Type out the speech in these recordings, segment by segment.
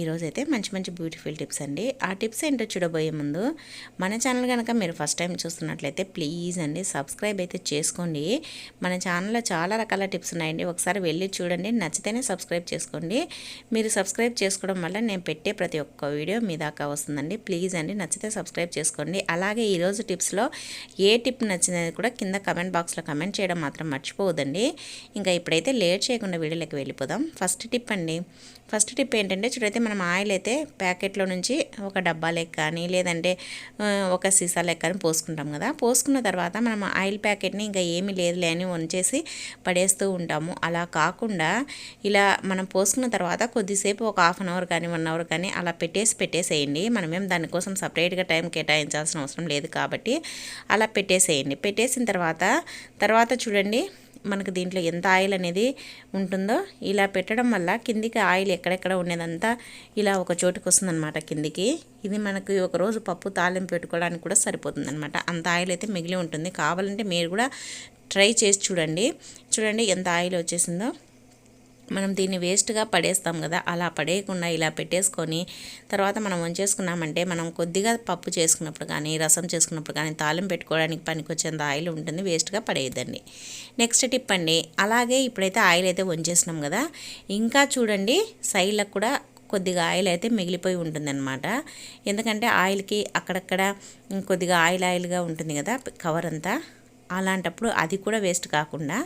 ఈరోజు అయితే మంచి మంచి బ్యూటిఫుల్ టిప్స్ అండి. ఆ టిప్స్ ఏంటో చూడబోయే ముందు మన ఛానల్ కనుక మీరు ఫస్ట్ టైం చూస్తున్నట్లయితే ప్లీజ్ అండి సబ్స్క్రైబ్ అయితే చేసుకోండి. మన ఛానల్లో చాలా రకాల టిప్స్ ఉన్నాయండి. ఒకసారి వెళ్ళి చూడండి. నచ్చితేనే సబ్స్క్రైబ్ చేసుకోండి. మీరు సబ్స్క్రైబ్ చేసుకోవడం వల్ల నేను పెట్టే ప్రతి ఒక్క వీడియో మీ దాకా వస్తుందండి. ప్లీజ్ అండి నచ్చితే సబ్స్క్రైబ్ చేసుకోండి. అలాగే ఈరోజు టిప్స్లో ఏ టిప్ నచ్చినది కూడా కింద కమెంట్ బాక్స్లో కమెంట్ చేయడం మాత్రం మర్చిపోవద్దండి. ఇంకా ఇప్పుడైతే లేట్ చేయకుండా వీడియోలోకి వెళ్ళిపోదాం. ఫస్ట్ టిప్ అండి. ఫస్ట్ టిప్ ఏంటంటే చూడైతే మనం ఆయిల్ అయితే ప్యాకెట్లో నుంచి ఒక డబ్బా లెక్క కానీ లేదంటే ఒక సీసా లెక్క అని పోసుకుంటాం కదా. పోసుకున్న తర్వాత మనం ఆయిల్ ప్యాకెట్ని ఇంకా ఏమీ లేదులే అని వంచేసి పడేస్తూ ఉంటాము. అలా కాకుండా ఇలా మనం పోసుకున్న తర్వాత కొద్దిసేపు ఒక హాఫ్ అన్ అవర్ కానీ వన్ అవర్ కానీ అలా పెట్టేసి పెట్టేసేయండి. మనమేం దానికోసం సపరేట్గా టైం కేటాయించాల్సిన అవసరం లేదు కాబట్టి అలా పెట్టేసేయండి. పెట్టేసిన తర్వాత తర్వాత చూడండి మనకు దీంట్లో ఎంత ఆయిల్ అనేది ఉంటుందో ఇలా పెట్టడం వల్ల కిందికి ఆయిల్ ఎక్కడెక్కడ ఉండేదంతా ఇలా ఒక చోటుకు వస్తుందన్నమాట కిందికి. ఇది మనకి ఒకరోజు పప్పు తాలింపు పెట్టుకోవడానికి కూడా సరిపోతుందన్నమాట. అంత ఆయిల్ అయితే మిగిలి ఉంటుంది. కావాలంటే మీరు కూడా ట్రై చేసి చూడండి. చూడండి ఎంత ఆయిల్ వచ్చేసిందో. మనం దీన్ని వేస్ట్గా పడేస్తాం కదా అలా పడేయకుండా ఇలా పెట్టేసుకొని తర్వాత మనం వంచేసుకున్నామంటే మనం కొద్దిగా పప్పు చేసుకున్నప్పుడు కానీ రసం చేసుకున్నప్పుడు కానీ తాళం పెట్టుకోవడానికి పనికొచ్చేంత ఆయిల్ ఉంటుంది వేస్ట్గా పడేయద్దండి. నెక్స్ట్ టిప్ అండి అలాగే ఇప్పుడైతే ఆయిల్ అయితే వంచేసినాం కదా ఇంకా చూడండి సైడ్లకు కూడా కొద్దిగా ఆయిల్ అయితే మిగిలిపోయి ఉంటుందన్నమాట. ఎందుకంటే ఆయిల్కి అక్కడక్కడ కొద్దిగా ఆయిల్ ఆయిల్గా ఉంటుంది కదా కవర్ అంతా. అలాంటప్పుడు అది కూడా వేస్ట్ కాకుండా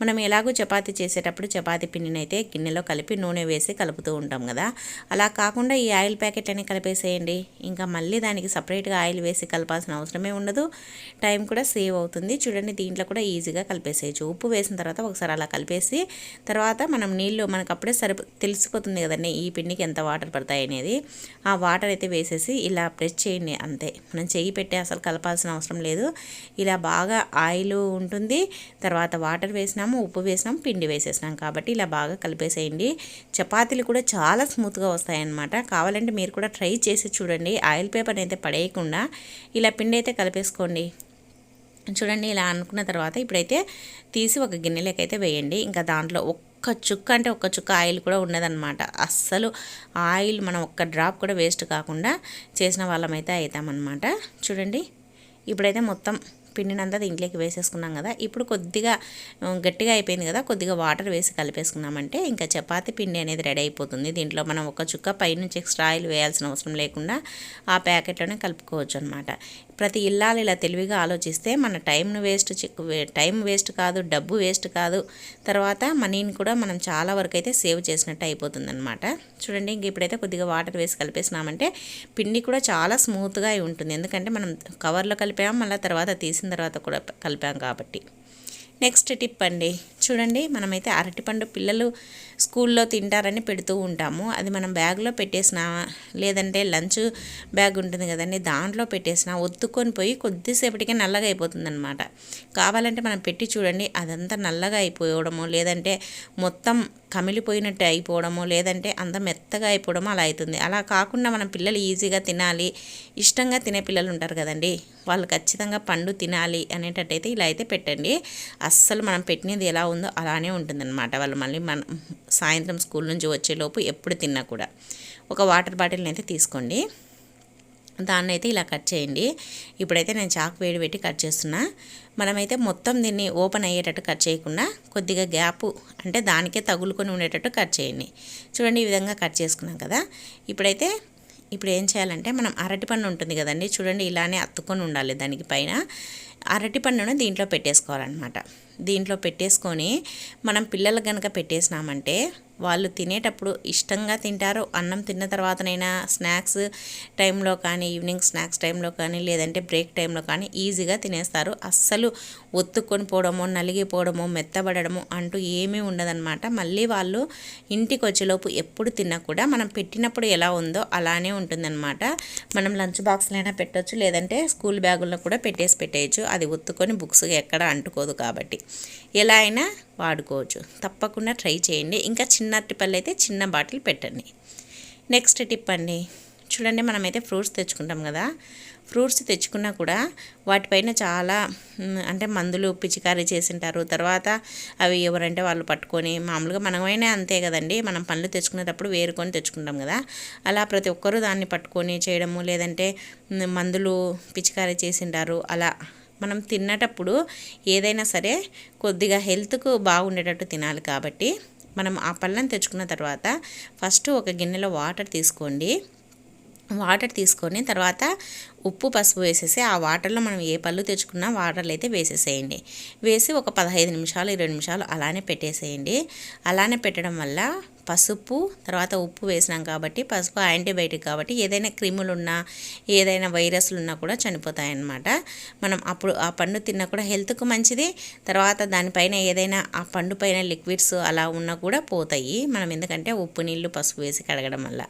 మనం ఎలాగో చపాతీ చేసేటప్పుడు చపాతీ పిండిని అయితే గిన్నెలో కలిపి నూనె వేసి కలుపుతూ ఉంటాం కదా. అలా కాకుండా ఈ ఆయిల్ ప్యాకెట్ అని కలిపేసేయండి. ఇంకా మళ్ళీ దానికి సపరేట్గా ఆయిల్ వేసి కలపాల్సిన అవసరమే ఉండదు. టైం కూడా సేవ్ అవుతుంది. చూడండి దీంట్లో కూడా ఈజీగా కలిపేసేయచ్చు. ఉప్పు వేసిన తర్వాత ఒకసారి అలా కలిపేసి తర్వాత మనం నీళ్ళు మనకు అప్పుడే సరిపో తెలిసిపోతుంది కదండి ఈ పిండికి ఎంత వాటర్ పడతాయి అనేది. ఆ వాటర్ అయితే వేసేసి ఇలా ప్రెస్ చేయండి అంతే. మనం చెయ్యి పెట్టి అసలు కలపాల్సిన అవసరం లేదు. ఇలా బాగా ఆయిల్ ఉంటుంది. తర్వాత వాటర్ వేసినాము ఉప్పు వేసినాం పిండి వేసేసినాం కాబట్టి ఇలా బాగా కలిపేసేయండి. చపాతీలు కూడా చాలా స్మూత్గా వస్తాయన్నమాట. కావాలంటే మీరు కూడా ట్రై చేసి చూడండి. ఆయిల్ పేపర్ అయితే పడేయకుండా ఇలా పిండి అయితే కలిపేసుకోండి. చూడండి ఇలా అనుకున్న తర్వాత ఇప్పుడైతే తీసి ఒక గిన్నెలోకి అయితే వేయండి. ఇంకా దాంట్లో ఒక్క చుక్క అంటే ఒక్క చుక్క ఆయిల్ కూడా ఉండదన్నమాట. అస్సలు ఆయిల్ మనం ఒక్క డ్రాప్ కూడా వేస్ట్ కాకుండా చేసిన వాళ్ళమైతే అవుతామన్నమాట చూడండి. ఇప్పుడైతే మొత్తం పిండినంతా దీంట్లోకి వేసేసుకున్నాం కదా. ఇప్పుడు కొద్దిగా గట్టిగా అయిపోయింది కదా కొద్దిగా వాటర్ వేసి కలిపేసుకున్నామంటే ఇంకా చపాతీ పిండి అనేది రెడీ అయిపోతుంది. దీంట్లో మనం ఒక చుక్క పైనుంచి ఎక్స్ట్రా ఆయిల్ వేయాల్సిన అవసరం లేకుండా ఆ ప్యాకెట్లోనే కలుపుకోవచ్చు అనమాట ప్రతి ఇల్లాలు ఇలా తెలివిగా ఆలోచిస్తే మన టైంను వేస్ట్ టైం వేస్ట్ కాదు డబ్బు వేస్ట్ కాదు. తర్వాత మనీని కూడా మనం చాలా వరకు అయితే సేవ్ చేసినట్టు అయిపోతుంది అనమాట చూడండి ఇంక ఇప్పుడైతే కొద్దిగా వాటర్ వేసి కలిపేసినామంటే పిండి కూడా చాలా స్మూత్గా ఉంటుంది. ఎందుకంటే మనం కవర్లో కలిపాం మళ్ళీ తర్వాత తీసిన తర్వాత కూడా కలిపాం కాబట్టి. నెక్స్ట్ టిప్ అండి. చూడండి మనమైతే అరటిపండు పిల్లలు స్కూల్లో తింటారని పెడుతూ ఉంటాము. అది మనం బ్యాగ్లో పెట్టేసిన లేదంటే లంచ్ బ్యాగ్ ఉంటుంది కదండి దాంట్లో పెట్టేసిన ఒత్తుకొని పోయి కొద్దిసేపటికే నల్లగా అయిపోతుందన్నమాట. కావాలంటే మనం పెట్టి చూడండి అదంతా నల్లగా అయిపోవడము లేదంటే మొత్తం కమిలిపోయినట్టు అయిపోవడము లేదంటే అంత మెత్తగా అయిపోవడము అలా అవుతుంది. అలా కాకుండా మనం పిల్లలు ఈజీగా తినాలి ఇష్టంగా తినే పిల్లలు ఉంటారు కదండి వాళ్ళు ఖచ్చితంగా పండు తినాలి అనేటట్టయితే ఇలా అయితే పెట్టండి. అస్సలు మనం పెట్టినది ఎలా ఉంది అలానే ఉంటుందన్నమాట. వాళ్ళు మళ్ళీ మన సాయంత్రం స్కూల్ నుంచి వచ్చేలోపు ఎప్పుడు తిన్నా కూడా. ఒక వాటర్ బాటిల్ని అయితే తీసుకోండి. దాన్ని అయితే ఇలా కట్ చేయండి. ఇప్పుడైతే నేను చాకు వేడి పెట్టి కట్ చేస్తున్నా. మనమైతే మొత్తం దీన్ని ఓపెన్ అయ్యేటట్టు కట్ చేయకుండా కొద్దిగా గ్యాపు అంటే దానికే తగులుకొని ఉండేటట్టు కట్ చేయండి. చూడండి ఈ విధంగా కట్ చేసుకున్నాం కదా. ఇప్పుడైతే ఇప్పుడు ఏం చేయాలంటే మనం అరటిపండు ఉంటుంది కదండి. చూడండి ఇలానే అత్తుకొని ఉండాలి దానికి పైన. అరటిపండును దీంట్లో పెట్టేసుకోవాలన్నమాట. దీంట్లో పెట్టేసుకొని మనం పిల్లలు కనుక పెట్టేసినామంటే వాళ్ళు తినేటప్పుడు ఇష్టంగా తింటారు. అన్నం తిన్న తర్వాతనైనా స్నాక్స్ టైంలో కానీ ఈవినింగ్ స్నాక్స్ టైంలో కానీ లేదంటే బ్రేక్ టైంలో కానీ ఈజీగా తినేస్తారు. అస్సలు ఒత్తుకొని పోవడము నలిగిపోవడము మెత్తబడము అంటూ ఏమీ ఉండదన్నమాట. మళ్ళీ వాళ్ళు ఇంటికి వచ్చేలోపు ఎప్పుడు తిన్నా కూడా మనం పెట్టినప్పుడు ఎలా ఉందో అలానే ఉంటుందన్నమాట. మనం లంచ్ బాక్స్లైనా పెట్టవచ్చు లేదంటే స్కూల్ బ్యాగుల్లో కూడా పెట్టేసి పెట్టేయచ్చు. అది ఒత్తుకొని బుక్స్ ఎక్కడ అంటుకోదు కాబట్టి. ఎలా అయినా వాడుకోవచ్చు. తప్పకుండా ట్రై చేయండి. ఇంకా చిన్న అరటిపళ్ళు అయితే చిన్న బాటిల్ పెట్టండి. నెక్స్ట్ టిప్ అండి. చూడండి మనమైతే ఫ్రూట్స్ తెచ్చుకుంటాం కదా. ఫ్రూట్స్ తెచ్చుకున్నా కూడా వాటిపైన చాలా అంటే మందులు పిచికారీ చేసింటారు. తర్వాత అవి ఎవరంటే వాళ్ళు పట్టుకొని మామూలుగా మనమైనా అంతే కదండి. మనం పండ్లు తెచ్చుకునేటప్పుడు వేరుకొని తెచ్చుకుంటాం కదా. అలా ప్రతి ఒక్కరూ దాన్ని పట్టుకొని చేయడము లేదంటే మందులు పిచికారీ చేసింటారు. అలా మనం తిన్నటప్పుడు ఏదైనా సరే కొద్దిగా హెల్త్కు బాగుండేటట్టు తినాలి కాబట్టి మనం ఆ పళ్ళని తెచ్చుకున్న తర్వాత ఫస్ట్ ఒక గిన్నెలో వాటర్ తీసుకోండి. వాటర్ తీసుకొని తర్వాత ఉప్పు పసుపు వేసేసి ఆ వాటర్లో మనం ఏ పళ్ళు తెచ్చుకున్నా వాటర్లో అయితే వేసేసేయండి. వేసి ఒక పదహైదు నిమిషాలు ఇరవై నిమిషాలు అలానే పెట్టేసేయండి. అలానే పెట్టడం వల్ల పసుపు తర్వాత ఉప్పు వేసినాం కాబట్టి పసుపు యాంటీబయాటిక్ కాబట్టి ఏదైనా క్రిములు ఉన్నా ఏదైనా వైరస్లు ఉన్నా కూడా చనిపోతాయన్నమాట. మనం అప్పుడు ఆ పండు తిన్నా కూడా హెల్త్కు మంచిది. తర్వాత దానిపైన ఏదైనా ఆ పండు పైన లిక్విడ్స్ అలా ఉన్నా కూడా పోతాయి. మనం ఎందుకంటే ఉప్పు నీళ్ళు పసుపు వేసి కడగడం వల్ల.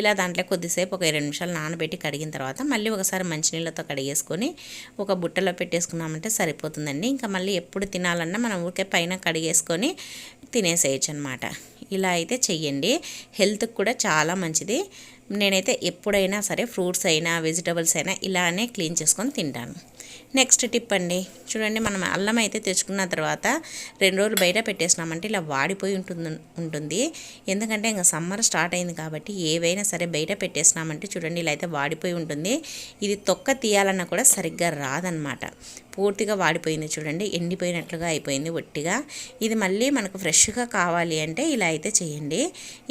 ఇలా దాంట్లో కొద్దిసేపు ఒక ఇరవై నిమిషాలు నానబెట్టి కడిగిన తర్వాత మళ్ళీ ఒకసారి మంచినీళ్ళతో కడిగేసుకొని ఒక బుట్టలో పెట్టేసుకున్నామంటే సరిపోతుందండి. ఇంకా మళ్ళీ ఎప్పుడు తినాలన్నా మనం ఊరికే పైన కడిగేసుకొని తినేసేయచ్చు అనమాట ఇలా అయితే చెయ్యండి. హెల్త్కి కూడా చాలా మంచిది. నేనైతే ఎప్పుడైనా సరే ఫ్రూట్స్ అయినా వెజిటబుల్స్ అయినా ఇలానే క్లీన్ చేసుకొని తింటాను. నెక్స్ట్ టిప్ అండి. చూడండి మనం అల్లం అయితే తెచ్చుకున్న తర్వాత రెండు రోజులు బయట పెట్టేసినామంటే ఇలా వాడిపోయి ఉంటుంది ఉంటుంది. ఎందుకంటే ఇంకా సమ్మర్ స్టార్ట్ అయింది కాబట్టి ఏవైనా సరే బయట పెట్టేసినామంటే చూడండి ఇలా అయితే వాడిపోయి ఉంటుంది. ఇది తొక్క తీయాలన్నా కూడా సరిగ్గా రాదనమాట పూర్తిగా వాడిపోయింది చూడండి ఎండిపోయినట్లుగా అయిపోయింది ఒట్టిగా. ఇది మళ్ళీ మనకు ఫ్రెష్గా కావాలి అంటే ఇలా అయితే చేయండి.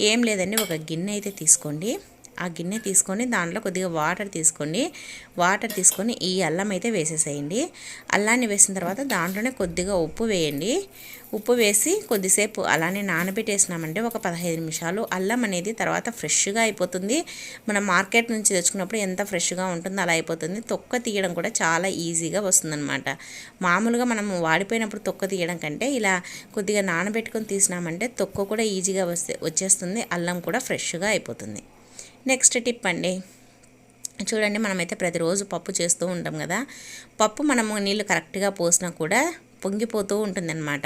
ఏం లేదండి ఒక గిన్నె అయితే తీసుకోండి. ఆ గిన్నె తీసుకొని దాంట్లో కొద్దిగా వాటర్ తీసుకోండి వాటర్ తీసుకొని ఈ అల్లం అయితే వేసేసేయండి. అల్లాన్ని వేసిన తర్వాత దాంట్లోనే కొద్దిగా ఉప్పు వేయండి. ఉప్పు వేసి కొద్దిసేపు అలానే నానబెట్టేసినామంటే ఒక పదహైదు నిమిషాలు. అల్లం అనేది తర్వాత ఫ్రెష్గా అయిపోతుంది. మనం మార్కెట్ నుంచి తెచ్చుకున్నప్పుడు ఎంత ఫ్రెష్గా ఉంటుందో అలా అయిపోతుంది. తొక్క తీయడం కూడా చాలా ఈజీగా వస్తుందన్నమాట. మామూలుగా మనం వాడిపోయినప్పుడు తొక్క తీయడం కంటే ఇలా కొద్దిగా నానబెట్టుకొని తీసినామంటే తొక్క కూడా ఈజీగా వస్తే వచ్చేస్తుంది. అల్లం కూడా ఫ్రెష్గా అయిపోతుంది. నెక్స్ట్ టిప్ అండి. చూడండి మనమైతే ప్రతిరోజు పప్పు చేస్తూ ఉంటాం కదా. పప్పు మనము నీళ్ళు కరెక్ట్గా పోసినా కూడా పొంగిపోతూ ఉంటుందన్నమాట.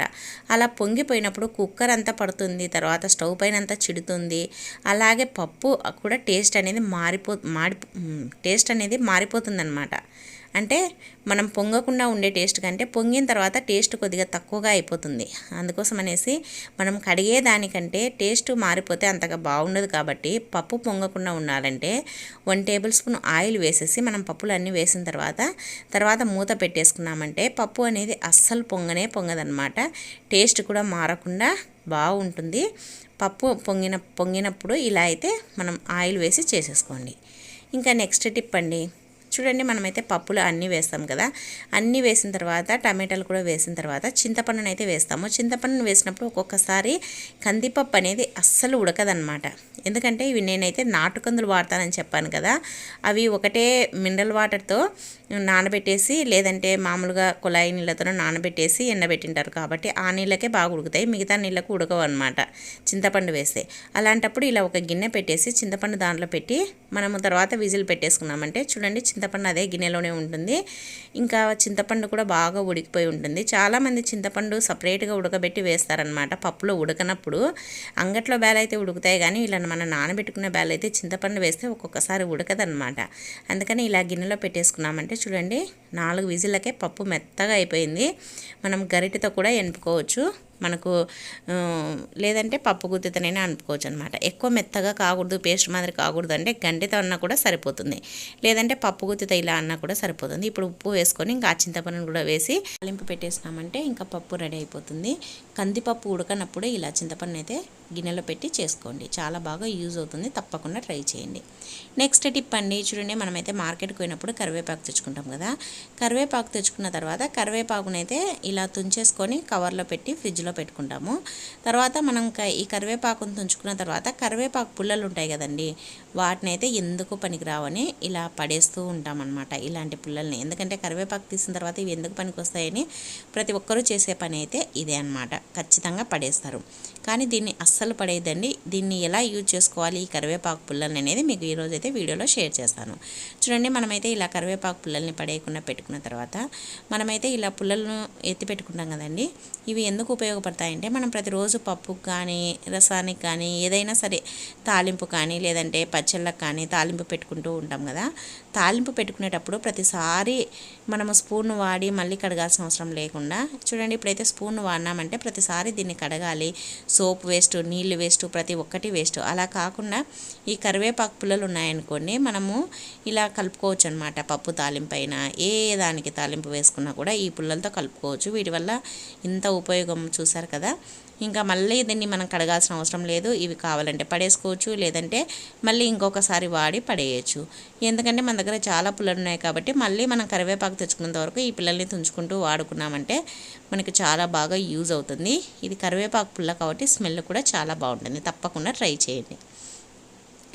అలా పొంగిపోయినప్పుడు కుక్కర్ అంతా పడుతుంది తర్వాత స్టవ్ పైన అంతా చిడుతుంది. అలాగే పప్పు కూడా టేస్ట్ అనేది మారిపో మాడి టేస్ట్ అనేది మారిపోతుందన్నమాట. అంటే మనం పొంగకుండా ఉండే టేస్ట్ కంటే పొంగిన తర్వాత టేస్ట్ కొద్దిగా తక్కువగా అయిపోతుంది. అందుకోసం అనేసి మనం కడిగే దానికంటే టేస్ట్ మారిపోతే అంతగా బాగుండదు కాబట్టి పప్పు పొంగకుండా ఉండాలంటే వన్ టేబుల్ స్పూన్ ఆయిల్ వేసేసి మనం పప్పులు అన్నీ వేసిన తర్వాత తర్వాత మూత పెట్టేసుకున్నామంటే పప్పు అనేది అస్సలు పొంగనే పొంగదనమాట టేస్ట్ కూడా మారకుండా బాగుంటుంది. పప్పు పొంగిన పొంగినప్పుడు ఇలా అయితే మనం ఆయిల్ వేసి చేసేసుకోండి. ఇంకా నెక్స్ట్ టిప్ అండి. చూడండి మనమైతే పప్పులు అన్నీ వేస్తాం కదా. అన్నీ వేసిన తర్వాత టమాటాలు కూడా వేసిన తర్వాత చింతపండును అయితే వేస్తాము. చింతపండును వేసినప్పుడు ఒక్కొక్కసారి కందిపప్పు అనేది అస్సలు ఉడకదనమాట ఎందుకంటే ఇవి నేనైతే నాటుకందులు వాడతానని చెప్పాను కదా. అవి ఒకటే మినరల్ వాటర్తో నానబెట్టేసి లేదంటే మామూలుగా కుళాయి నీళ్ళతో నానబెట్టేసి ఎండబెట్టింటారు కాబట్టి ఆ నీళ్ళకే బాగా ఉడుకుతాయి. మిగతా నీళ్ళకు ఉడకవు అనమాట చింతపండు వేస్తే. అలాంటప్పుడు ఇలా ఒక గిన్నె పెట్టేసి చింతపండు దాంట్లో పెట్టి మనము తర్వాత విజిల్ పెట్టేసుకున్నామంటే చూడండి చింతపండు అదే గిన్నెలోనే ఉంటుంది. ఇంకా చింతపండు కూడా బాగా ఉడికిపోయి ఉంటుంది. చాలామంది చింతపండు సపరేట్గా ఉడకబెట్టి వేస్తారనమాట పప్పులో ఉడకనప్పుడు. అంగట్లో బేల అయితే ఉడుకుతాయి కానీ ఇలా మనం నానబెట్టుకున్న బేల అయితే చింతపండు వేస్తే ఒక్కొక్కసారి ఉడకదనమాట అందుకని ఇలా గిన్నెలో పెట్టేసుకున్నామంటే చూడండి నాలుగు విజిల్లకే పప్పు మెత్తగా అయిపోయింది. మనం గరిటతో కూడా ఎనుపుకోవచ్చు మనకు లేదంటే పప్పు గుత్తితోనైనా అనుకోవచ్చు అనమాట ఎక్కువ మెత్తగా కాకూడదు పేస్ట్ మాదిరి కాకూడదు అంటే గంటితో అన్నా కూడా సరిపోతుంది. లేదంటే పప్పు గుత్తితో ఇలా అన్నా కూడా సరిపోతుంది. ఇప్పుడు ఉప్పు వేసుకొని ఇంకా ఆ చింతపండును కూడా వేసి తాలింపు పెట్టేసినామంటే ఇంకా పప్పు రెడీ అయిపోతుంది. కందిపప్పు ఉడకనప్పుడు ఇలా చింతపండు అయితే గిన్నెలో పెట్టి చేసుకోండి. చాలా బాగా యూజ్ అవుతుంది. తప్పకుండా ట్రై చేయండి. నెక్స్ట్ టిప్ అండి. చూడండి మనమైతే మార్కెట్కి పోయినప్పుడు కరివేపాకు తెచ్చుకుంటాం కదా. కరివేపాకు తెచ్చుకున్న తర్వాత కరివేపాకునైతే ఇలా తుంచేసుకొని కవర్లో పెట్టి ఫ్రిడ్జ్లో పెట్టుకుంటాము. తర్వాత మనం ఈ కరివేపాకును తుంచుకున్న తర్వాత కరివేపాకు పుల్లలు ఉంటాయి కదండి. వాటిని అయితే ఎందుకు పనికిరావని ఇలా పడేస్తూ ఉంటామన్నమాట ఇలాంటి పుల్లల్ని. ఎందుకంటే కరివేపాకు తీసిన తర్వాత ఇవి ఎందుకు పనికి వస్తాయని ప్రతి ఒక్కరూ చేసే పని అయితే ఇదే అన్నమాట. ఖచ్చితంగా పడేస్తారు. కానీ దీన్ని అస్సలు పడేయద్దండి. దీన్ని ఎలా యూజ్ చేసుకోవాలి ఈ కరివేపాకు పుల్లల్ని అనేది మీకు ఈరోజు అయితే వీడియోలో షేర్ చేస్తాను. చూడండి మనమైతే ఇలా కరివేపాకు పుల్లల్ని పడేయకుండా పెట్టుకున్న తర్వాత మనమైతే ఇలా పుల్లలను ఎత్తి పెట్టుకుంటాం కదండి. ఇవి ఎందుకు ఉపయోగపడతాయంటే మనం ప్రతిరోజు పప్పుకు కానీ రసానికి కానీ ఏదైనా సరే తాలింపు కానీ లేదంటే పచ్చళ్ళకు కానీ తాలింపు పెట్టుకుంటూ ఉంటాం కదా. తాలింపు పెట్టుకునేటప్పుడు ప్రతిసారి మనము స్పూన్ వాడి మళ్ళీ కడగాల్సిన అవసరం లేకుండా చూడండి ఇప్పుడైతే స్పూన్ వాడినామంటే ప్రతిసారి దీన్ని కడగాలి. సోప్ వేస్ట్ నీళ్ళు వేస్ట్ ప్రతి ఒక్కటి వేస్ట్. అలా కాకుండా ఈ కరివేపాకు పుల్లలు ఉన్నాయనుకోండి మనము ఇలా కలుపుకోవచ్చు అనమాట పప్పు తాలింపు అయినా ఏ దానికి తాలింపు వేసుకున్నా కూడా ఈ పుల్లలతో కలుపుకోవచ్చు. వీటి వల్ల ఇంత ఉపయోగం చూసారు కదా. ఇంకా మళ్ళీ దీన్ని మనం కడగాల్సిన అవసరం లేదు. ఇవి కావాలంటే పడేసుకోవచ్చు లేదంటే మళ్ళీ ఇంకొకసారి వాడి పడేయచ్చు. ఎందుకంటే మన దగ్గర చాలా పుల్లలు ఉన్నాయి కాబట్టి మళ్ళీ మనం కరివేపాకు తెచ్చుకున్నంత వరకు ఈ పిల్లల్ని తుంచుకుంటూ వాడుకున్నామంటే మనకి చాలా బాగా యూజ్ అవుతుంది. ఇది కరివేపాకు పుల్ల కాబట్టి స్మెల్ కూడా చాలా బాగుంటుంది. తప్పకుండా ట్రై చేయండి.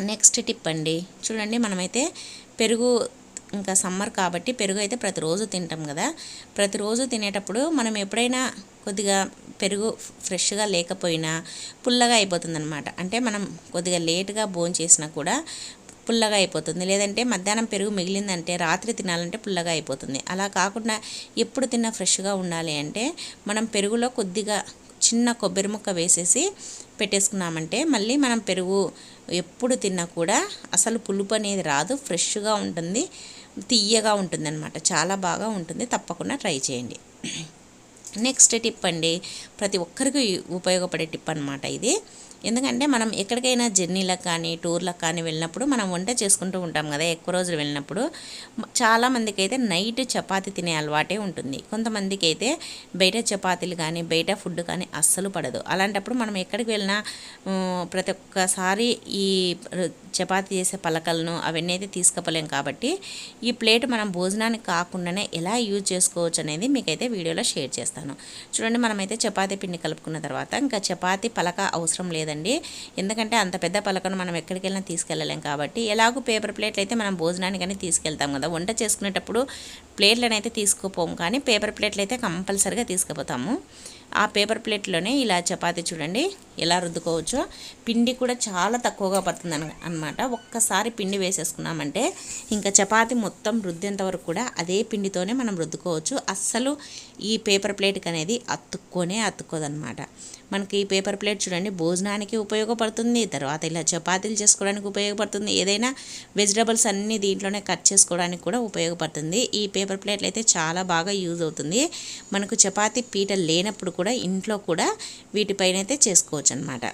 నెక్స్ట్ టిప్ అండి. చూడండి మనమైతే పెరుగు ఇంకా సమ్మర్ కాబట్టి పెరుగు అయితే ప్రతిరోజు తింటాం కదా. ప్రతిరోజు తినేటప్పుడు మనం ఎప్పుడైనా కొద్దిగా పెరుగు ఫ్రెష్గా లేకపోయినా పుల్లగా అయిపోతుంది అనమాట అంటే మనం కొద్దిగా లేటుగా భోజనం చేసినా కూడా పుల్లగా అయిపోతుంది. లేదంటే మధ్యాహ్నం పెరుగు మిగిలిందంటే రాత్రి తినాలంటే పుల్లగా అయిపోతుంది. అలా కాకుండా ఎప్పుడు తిన్నా ఫ్రెష్గా ఉండాలి అంటే మనం పెరుగులో కొద్దిగా చిన్న కొబ్బరి ముక్క వేసేసి పెట్టేసుకున్నామంటే మళ్ళీ మనం పెరుగు ఎప్పుడు తిన్నా కూడా అసలు పులుపు అనేది రాదు ఫ్రెష్గా ఉంటుంది. తీయగా ఉంటుంది అనమాట చాలా బాగా ఉంటుంది. తప్పకుండా ట్రై చేయండి. నెక్స్ట్ టిప్ అండి. ప్రతి ఒక్కరికి ఉపయోగపడే టిప్ అనమాట ఇది. ఎందుకంటే మనం ఎక్కడికైనా జర్నీలకు కానీ టూర్లకు కానీ వెళ్ళినప్పుడు మనం వంట చేసుకుంటూ ఉంటాం కదా ఎక్కువ రోజులు వెళ్ళినప్పుడు. చాలామందికి అయితే నైట్ చపాతి తినే అలవాటే ఉంటుంది. కొంతమందికి అయితే బయట చపాతీలు కానీ బయట ఫుడ్ కానీ అస్సలు పడదు. అలాంటప్పుడు మనం ఎక్కడికి వెళ్ళినా ప్రతి ఒక్కసారి ఈ చపాతి చేసే పలకలను అవన్నీ అయితే తీసుకపోలేం కాబట్టి ఈ ప్లేట్ మనం భోజనానికి కాకుండానే ఎలా యూజ్ చేసుకోవచ్చు అనేది మీకైతే వీడియోలో షేర్ చేస్తాను. చూడండి మనమైతే చపాతీ పిండి కలుపుకున్న తర్వాత ఇంకా చపాతీ పలక అవసరం లేదు లేదండి. ఎందుకంటే అంత పెద్ద పలకను మనం ఎక్కడికి వెళ్ళినా తీసుకెళ్ళలేం కాబట్టి. ఎలాగో పేపర్ ప్లేట్లు అయితే మనం భోజనానికి కానీ తీసుకెళ్తాం కదా. వంట చేసుకునేటప్పుడు ప్లేట్లను అయితే తీసుకుపోము కానీ పేపర్ ప్లేట్లు అయితే కంపల్సరిగా తీసుకుపోతాము. ఆ పేపర్ ప్లేట్లోనే ఇలా చపాతీ చూడండి ఎలా రుద్దుకోవచ్చో. పిండి కూడా చాలా తక్కువగా పడుతుంది అనమాట ఒక్కసారి పిండి వేసేసుకున్నామంటే ఇంకా చపాతి మొత్తం రుద్దేంత వరకు కూడా అదే పిండితోనే మనం రుద్దుకోవచ్చు. అస్సలు ఈ పేపర్ ప్లేట్కి అనేది అతుక్కొనే అతుక్కోదనమాట మనకి ఈ పేపర్ ప్లేట్ చూడండి భోజనానికి ఉపయోగపడుతుంది తర్వాత ఇలా చపాతీలు చేసుకోవడానికి ఉపయోగపడుతుంది ఏదైనా వెజిటబుల్స్ అన్నీ దీంట్లోనే కట్ చేసుకోవడానికి కూడా ఉపయోగపడుతుంది. ఈ పేపర్ ప్లేట్లు అయితే చాలా బాగా యూజ్ అవుతుంది. మనకు చపాతీ పీట లేనప్పుడు కూడా ఇంట్లో కూడా వీటిపైన అయితే చేసుకోవచ్చు అనమాట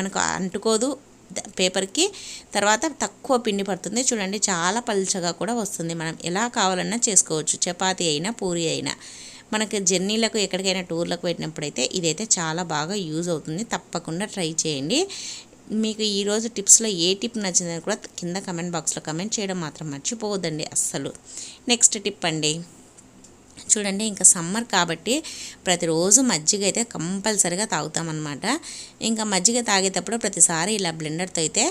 మనకు అంటుకోదు పేపర్కి తర్వాత తక్కువ పిండి పడుతుంది. చూడండి చాలా పలుచగా కూడా వస్తుంది. మనం ఎలా కావాలన్నా చేసుకోవచ్చు. చపాతీ అయినా పూరి అయినా. మనకి జర్నీలకు ఎక్కడికైనా టూర్లకు పెట్టినప్పుడైతే ఇదైతే చాలా బాగా యూజ్ అవుతుంది. తప్పకుండా ట్రై చేయండి. మీకు ఈరోజు టిప్స్లో ఏ టిప్ నచ్చిందని కూడా కింద కమెంట్ బాక్స్లో కమెంట్ చేయడం మాత్రం మర్చిపోవద్దండి అస్సలు. నెక్స్ట్ టిప్ అండి. చూడండి ఇంకా సమ్మర్ కాబట్టి ప్రతిరోజు మజ్జిగ అయితే కంపల్సరిగా తాగుతామన్నమాట. ఇంకా మజ్జిగ తాగేటప్పుడు ప్రతిసారి ఇలా బ్లెండర్తో అయితే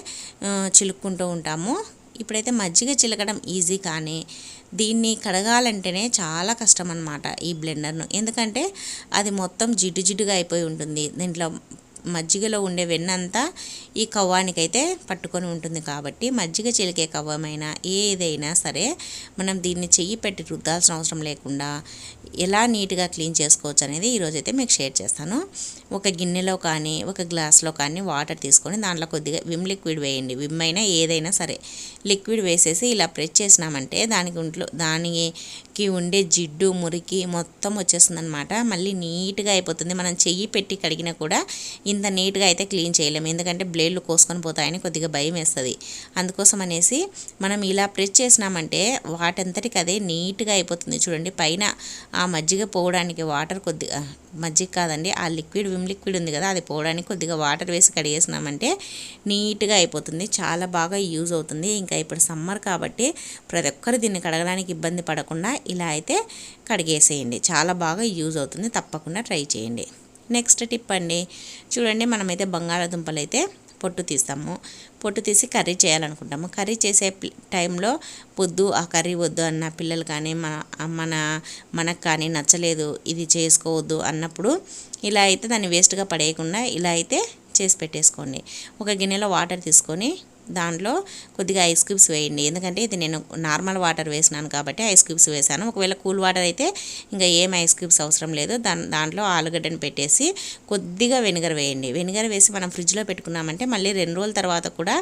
చిలుక్కుంటూ ఉంటాము. ఇప్పుడైతే మజ్జిగ చిలకడం ఈజీ కానీ దీన్ని కడగాలంటేనే చాలా కష్టం అనమాట ఈ బ్లెండర్ను ఎందుకంటే అది మొత్తం జిడ్డు జిడ్డుగా అయిపోయి ఉంటుంది. దీంట్లో మజ్జిగలో ఉండే వెన్నంతా ఈ కవ్వానికైతే పట్టుకొని ఉంటుంది కాబట్టి మజ్జిగ చిలికే కవ్వమైనా ఏదైనా సరే మనం దీన్ని చెయ్యి పెట్టి రుద్దాల్సిన అవసరం లేకుండా ఎలా నీట్గా క్లీన్ చేసుకోవచ్చు అనేది ఈరోజైతే మీకు షేర్ చేస్తాను. ఒక గిన్నెలో కానీ ఒక గ్లాస్లో కానీ వాటర్ తీసుకొని దాంట్లో కొద్దిగా విమ్ లిక్విడ్ వేయండి. విమ్ అయినా ఏదైనా సరే లిక్విడ్ వేసేసి ఇలా ప్రెస్ చేసినామంటే దానికి ఒంట్లో దానికి ఉండే జిడ్డు మురికి మొత్తం వచ్చేస్తుంది అనమాట మళ్ళీ నీట్గా అయిపోతుంది. మనం చెయ్యి పెట్టి కడిగినా కూడా ఇంత నీట్గా అయితే క్లీన్ చేయలేము. ఎందుకంటే బ్లేడ్లు కోసుకొని పోతాయని కొద్దిగా భయం వేస్తుంది. అందుకోసం అనేసి మనం ఇలా ప్రెస్ చేసినామంటే వాటంతటికి అదే నీట్గా అయిపోతుంది. చూడండి పైన ఆ మజ్జిగ పోవడానికి వాటర్ కొద్దిగా మజ్జిగ కాదండి ఆ లిక్విడ్ విమ్ లిక్విడ్ ఉంది కదా అది పోవడానికి కొద్దిగా వాటర్ వేసి కడిగేసినామంటే నీట్గా అయిపోతుంది. చాలా బాగా యూజ్ అవుతుంది. ఇంకా ఇప్పుడు సమ్మర్ కాబట్టి ప్రతి ఒక్కరు దీన్ని కడగడానికి ఇబ్బంది పడకుండా ఇలా అయితే కడిగేసేయండి. చాలా బాగా యూజ్ అవుతుంది. తప్పకుండా ట్రై చేయండి. నెక్స్ట్ టిప్ అండి. చూడండి మనమైతే బంగాళాదుంపలు అయితే పొట్టు తీస్తాము. పొట్టు తీసి కర్రీ చేయాలనుకుంటాము. కర్రీ చేసే టైంలో వద్దు ఆ కర్రీ వద్దు అన్న పిల్లలు కానీ మన మన మనకు కానీ నచ్చలేదు ఇది చేసుకోవద్దు అన్నప్పుడు ఇలా అయితే దాన్ని వేస్ట్గా పడేయకుండా ఇలా అయితే చేసి పెట్టేసుకోండి. ఒక గిన్నెలో వాటర్ తీసుకొని దాంట్లో కొద్దిగా ఐస్ క్యూబ్స్ వేయండి. ఎందుకంటే ఇది నేను నార్మల్ వాటర్ వేసినాను కాబట్టి ఐస్ క్యూబ్స్ వేసాను. ఒకవేళ కూల్ వాటర్ అయితే ఇంకా ఏం ఐస్ క్యూబ్స్ అవసరం లేదు. దాని దాంట్లో ఆలుగడ్డను పెట్టేసి కొద్దిగా వెనిగర్ వేయండి. వెనిగర్ వేసి మనం ఫ్రిడ్జ్లో పెట్టుకున్నామంటే మళ్ళీ రెండు రోజుల తర్వాత కూడా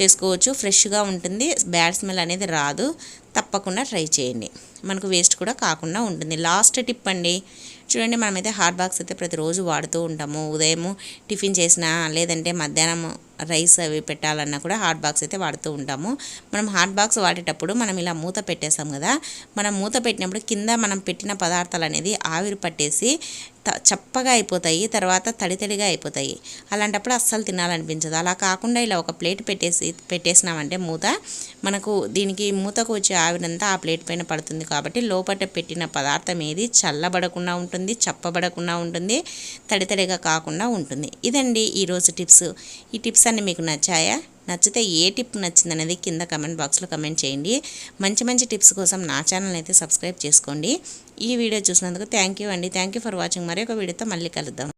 చేసుకోవచ్చు. ఫ్రెష్గా ఉంటుంది. బ్యాడ్ స్మెల్ అనేది రాదు. తప్పకుండా ట్రై చేయండి. మనకు వేస్ట్ కూడా కాకుండా ఉంటుంది. లాస్ట్ టిప్ అండి. చూడండి మనమైతే హాట్ బాక్స్ అయితే ప్రతిరోజు వాడుతూ ఉంటాము. ఉదయము టిఫిన్ చేసినా లేదంటే మధ్యాహ్నం రైస్ అవి పెట్టాలన్నా కూడా హాట్ బాక్స్ అయితే వాడుతూ ఉంటాము. మనం హాట్ బాక్స్ వాడేటప్పుడు మనం ఇలా మూత పెట్టేస్తాం కదా. మనం మూత పెట్టినప్పుడు కింద మనం పెట్టిన పదార్థాలు అనేది ఆవిరి పట్టేసి చప్పగా అయిపోతాయి తర్వాత తడి తడిగా అయిపోతాయి. అలాంటప్పుడు అస్సలు తినాలనిపించదు. అలా కాకుండా ఇలా ఒక ప్లేట్ పెట్టేసి పెట్టేసినామంటే మూత మనకు దీనికి మూతకు వచ్చే ఆవిరంతా ఆ ప్లేట్ పైన పడుతుంది కాబట్టి లోపల పెట్టిన పదార్థం ఏది చల్లబడకుండా ఉంటుంది చప్పబడకుండా ఉంటుంది తడి తడిగా కాకుండా ఉంటుంది. ఇదండి ఈరోజు టిప్స్. ఈ టిప్స్ అన్నీ మీకు నచ్చాయా? నచ్చితే ఏ టిప్ నచ్చిందనేది కింద కమెంట్ బాక్స్లో కమెంట్ చేయండి. మంచి మంచి టిప్స్ కోసం నా ఛానల్ అయితే సబ్స్క్రైబ్ చేసుకోండి. ఈ వీడియో చూసినందుకు థ్యాంక్ యూ అండి. థ్యాంక్ యూ ఫర్ వాచింగ్ మరి ఒక వీడియోతో మళ్ళీ కలుద్దాం.